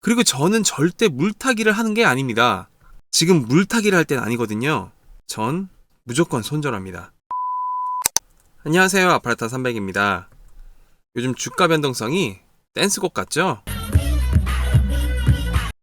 그리고 저는 절대 물타기를 하는 게 아닙니다. 지금 물타기를 할 땐 아니거든요. 전 무조건 손절합니다. 안녕하세요. 아파르타 300입니다. 요즘 주가 변동성이 댄스곡 같죠?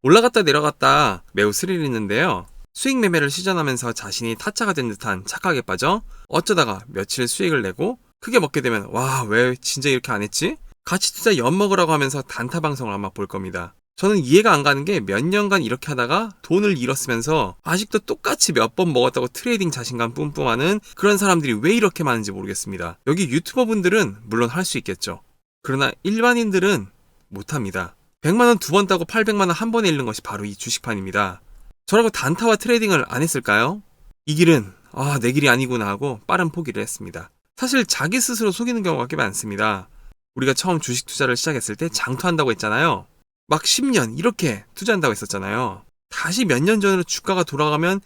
올라갔다 내려갔다 매우 스릴 있는데요. 수익 매매를 시전하면서 자신이 타짜가 된 듯한 착각에 빠져 어쩌다가 며칠 수익을 내고 크게 먹게 되면 와, 왜 진짜 이렇게 안 했지? 가치 투자 엿먹으라고 하면서 단타 방송을 아마 볼 겁니다. 저는 이해가 안 가는 게 몇 년간 이렇게 하다가 돈을 잃었으면서 아직도 똑같이 몇 번 먹었다고 트레이딩 자신감 뿜뿜하는 그런 사람들이 왜 이렇게 많은지 모르겠습니다. 여기 유튜버 분들은 물론 할 수 있겠죠. 그러나 일반인들은 못합니다. 100만원 두 번 따고 800만원 한 번에 잃는 것이 바로 이 주식판입니다. 저라고 단타와 트레이딩을 안 했을까요? 이 길은 아, 내 길이 아니구나 하고 빠른 포기를 했습니다. 사실 자기 스스로 속이는 경우가 꽤 많습니다. 우리가 처음 주식 투자를 시작했을 때 장투한다고 했잖아요. 막 10년 이렇게 투자한다고 했었잖아요. 다시 몇 년 전으로 주가가 돌아가면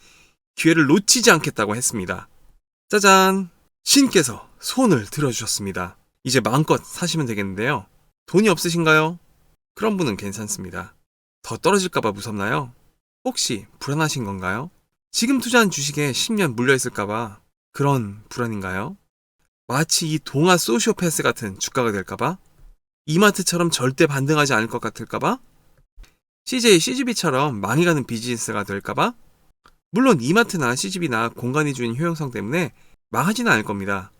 기회를 놓치지 않겠다고 했습니다. 짜잔! 신께서 손을 들어주셨습니다. 이제 마음껏 사시면 되겠는데요. 돈이 없으신가요? 그런 분은 괜찮습니다. 더 떨어질까봐 무섭나요? 혹시 불안하신 건가요? 지금 투자한 주식에 10년 물려있을까봐 그런 불안인가요? 마치 이 동아 소시오패스 같은 주가가 될까봐? 이마트처럼 절대 반등하지 않을 것 같을까봐? CJ, CGV처럼 망해가는 비즈니스가 될까봐? 물론 이마트나 CGV나 공간이 주는 효용성 때문에 망하지는 않을 겁니다.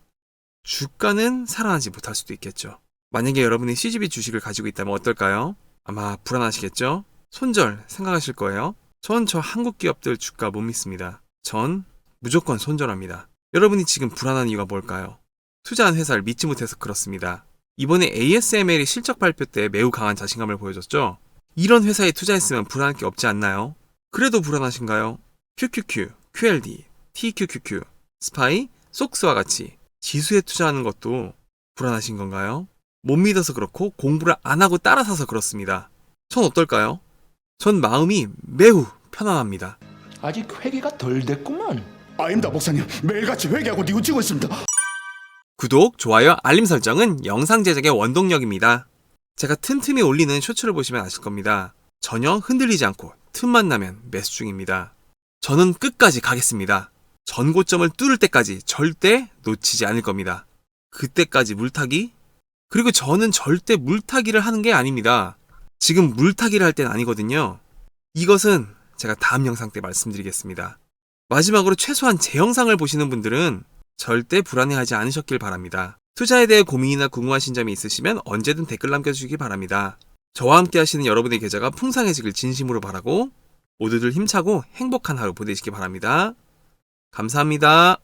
주가는 살아나지 못할 수도 있겠죠. 만약에 여러분이 CGV 주식을 가지고 있다면 어떨까요? 아마 불안하시겠죠? 손절 생각하실 거예요. 전 저 한국 기업들 주가 못 믿습니다. 전 무조건 손절합니다. 여러분이 지금 불안한 이유가 뭘까요? 투자한 회사를 믿지 못해서 그렇습니다. 이번에 ASML이 실적 발표 때 매우 강한 자신감을 보여줬죠? 이런 회사에 투자했으면 불안할 게 없지 않나요? 그래도 불안하신가요? QQQ, QLD, TQQQ, 스파이, 속스와 같이 지수에 투자하는 것도 불안하신 건가요? 못 믿어서 그렇고 공부를 안 하고 따라 사서 그렇습니다. 전 어떨까요? 전 마음이 매우 편안합니다. 아직 회개가 덜 됐구만. 아닙니다 목사님 매일같이 회개하고 뉘우치고 있습니다 구독, 좋아요, 알림 설정은 영상 제작의 원동력입니다. 제가 틈틈이 올리는 쇼츠를 보시면 아실 겁니다. 전혀 흔들리지 않고 틈만 나면 매수 중입니다. 저는 끝까지 가겠습니다. 전고점을 뚫을 때까지 절대 놓치지 않을 겁니다. 그때까지 물타기? 그리고 저는 절대 물타기를 하는 게 아닙니다. 지금 물타기를 할땐 아니거든요. 이것은 제가 다음 영상 때 말씀드리겠습니다. 마지막으로 최소한 제 영상을 보시는 분들은 절대 불안해하지 않으셨길 바랍니다. 투자에 대해 고민이나 궁금하신 점이 있으시면 언제든 댓글 남겨주시기 바랍니다. 저와 함께 하시는 여러분의 계좌가 풍성해지길 진심으로 바라고 모두들 힘차고 행복한 하루 보내시기 바랍니다. 감사합니다.